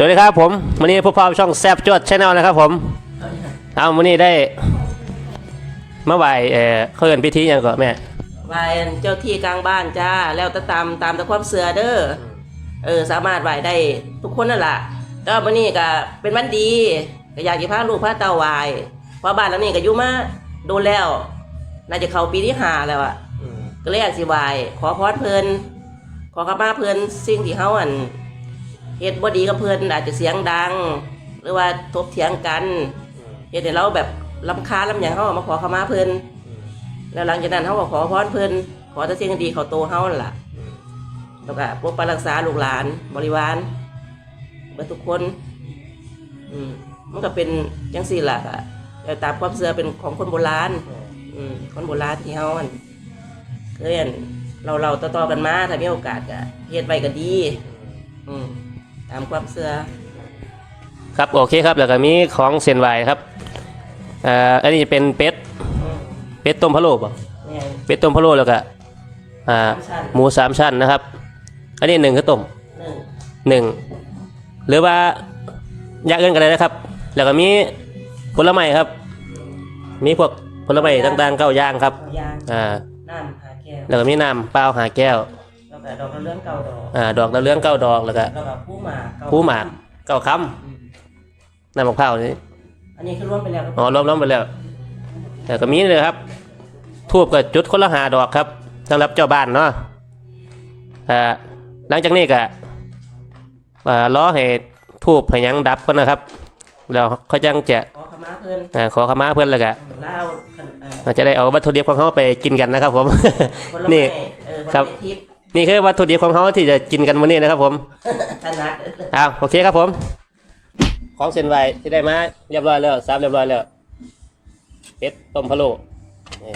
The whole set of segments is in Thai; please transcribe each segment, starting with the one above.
สวัสดีครับผมวันนี้พวกพ่อช่องแซบจวดชแนลนะครับผมเอาวันนี้ได้เมื่อวานเออเขาเอินพิธีหยังก่อนแม่ไหว้เจ้าที่กลางบ้านจ้า แล้วแต่ตามตามแต่ความเสือเด้อเออสามารถไหว้ได้ทุกคนนั่นแหละก็วันนี้ก็เป็นวันดีก็อยากจะพาลูกพาเต้าไหว้เพราะบ้านหลังนี้ก็อยู่มาโดนแล้ว น่าจะเข้าปีที่ห้าแล้วอะก็เลยอยากสิไหว้ขอพรเพิ่นขอขมาเพิ่นสิ่งที่เฮาอัน เฮ็ดบ่ดีกับเพิ่นอาจจะเสียงดัง หรือว่าทบเถียงกันเฮ็ดให้เราแบบลำคาญลำหยังเฮามาขอขมาเพิ่นแล้วหลังจากนั้นเขาก็ขอพรเพิ่นขอแต่สิ่งดีเขาโตวเฮานั่นล่ะแล้วก็ปกปักรักษาลูกหลานบริวารเบิดทุกคน อืมมันก็เป็นจังสี่ล่ะก็แล้วตามความเชื่อเป็นของคนโบราณ อืมคนโบราณที่เฮาอั่นเคยอั่นเราเราต่อๆกันมาถ้ามีโอกาสก็เฮ็ดไว้ก็ดี อืม ตามความเชื่อครับโอเคครับแล้วก็มีของเซนไหวครับเอ่ออันนี้เป็นเป็ดอืมเป็ดต้มพะโล้ป่ะเนี่ยเป็ดต้มพะโล้แล้วก็อ่าสามชั้นหมูสามชั้นนะครับ อันนี้หนึ่งคือต้มหนึ่งหนึ่งหรือว่าอย่างอื่นก็ได้นะครับ แล้วก็มีผลไม้ครับ มีพวกผลไม้ต่างๆเก้าอย่างครับเอายางอ่าน้ำหาแก้วแล้วก็มีน้ำเปล่าหาแก้วแล้ว ก็ดอกกระเลื่อนเก่าดอกอ่าดอกดาวเรืองเก้าดอกแล้วก็แล้วก็ผู้หมากเก่ผู้หมากเก้าคอืมำน้ำมะพร้าวนี่อันนี้คือรวมไปแล้วก็อ๋อรวมๆไปแล้ว แต่ก็มีเลยครับทูบกับจุดคนละหาดอกครับสำหรับเจ้าบ้านเนาะอ่าหลังจากนี้ก็อ่าล้อให้ทูบให้หยังดับก่อนนะครับแล้วเขาจังจะขอขมาเพิ่นอ่าขอขมาเพื่อนแล้วก็เล่าคันเอ่อเราจะได้เอาวัตถุดิบของเขาไปกินกันนะครับผม ผลไม้นี่เออครับผลไม้ทิพย์ นี่คือวัตถุดิบของเขาที่จะกินกันวันนี้นะครับ ผมถนัดอ้าวโอเคครับผม ของเส้นไหวที่ได้มาเรียบร้อยแล้วสามเรียบร้อยแล้วเป็ดต้มพะโล้นี่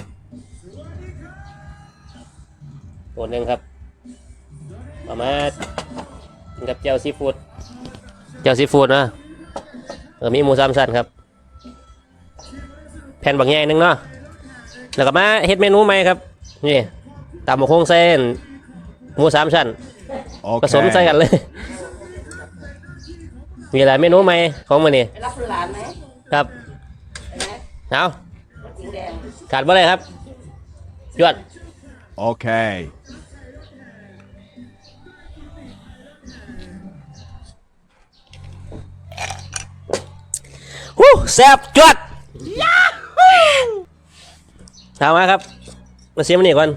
ตัวหนึ่งครับเอามากินกับเจียวซีฟู้ดเจียวซีฟู้ดนะเออมีหมูสามชั้นครับ แผ่นบางแง่หนึงเนาะแล้วก็มาเฮ็ดเมนูใหม่ครับ นี่ตำหมกฮงเส้น หมูสามชั้นผสมใส่กันเลย มีอะไรเมนูใหม่ของมันนี่ไปรับคุณหลานไหมครับ ไปไหมเอาสีแดง ขาดบ่ได้ครับยวด Okay. ฮู้แซ่บจวดถามมาครับ มาเสียมันนี่ก่อน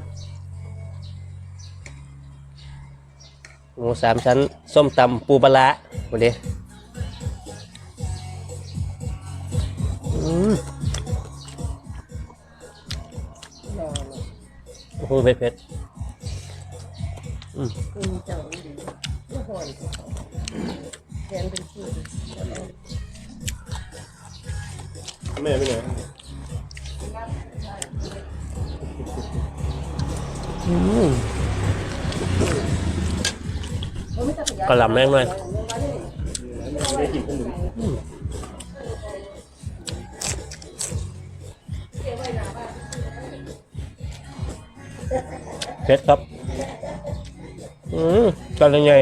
หมูสามชั้น ส้มตำปูปลาร้าวันนี้อืมโอ้โหเผ็ดเผ็ดคุณเจ้าดีผู้หอนแทนเป็นชื่อแม่ กระหล่ำแม่งเลยเผ็ดครับ อืมกันยังไง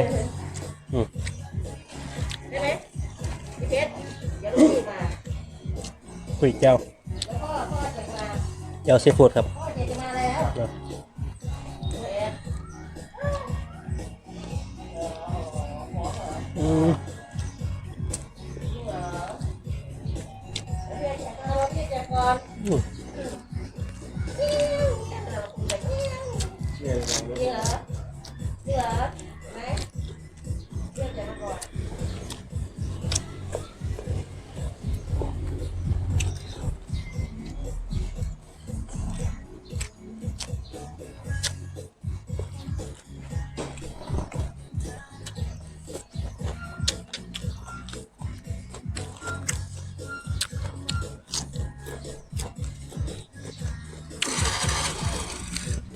ได้ไหมพี่เพชรเดี๋ยวลูกมาคุยแก้วแก้วซีฟู้ดครับ พ่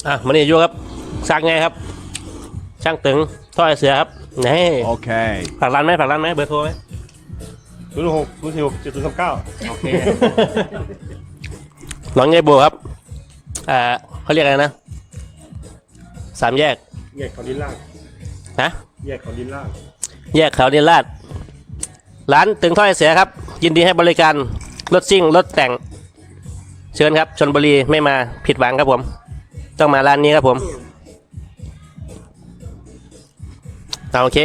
อะมานี่ยู่ครับสร้างไงครับ ช่างตึงท่อไอเสียครับนี่โอเคผักร้านไหมผักร้านไหมเบอร์โทรไหมศูนย์หกศูนย์สี่หกเจ็ดศูนย์สามเก้าโอเคน้องไงบัวครับอ่าเขาเรียกอะไรนะสามแยก แยกเขาดินล่างนะแยกเขาดินล่าง แยกเขาดินลาด ร้านตึงท่อไอเสียครับ ยินดีให้บริการรถซิ่งรถแต่ง เชิญครับชนบุรีไม่มาผิดหวังครับผม ต้องมาร้านนี้ครับผมเอาโอเค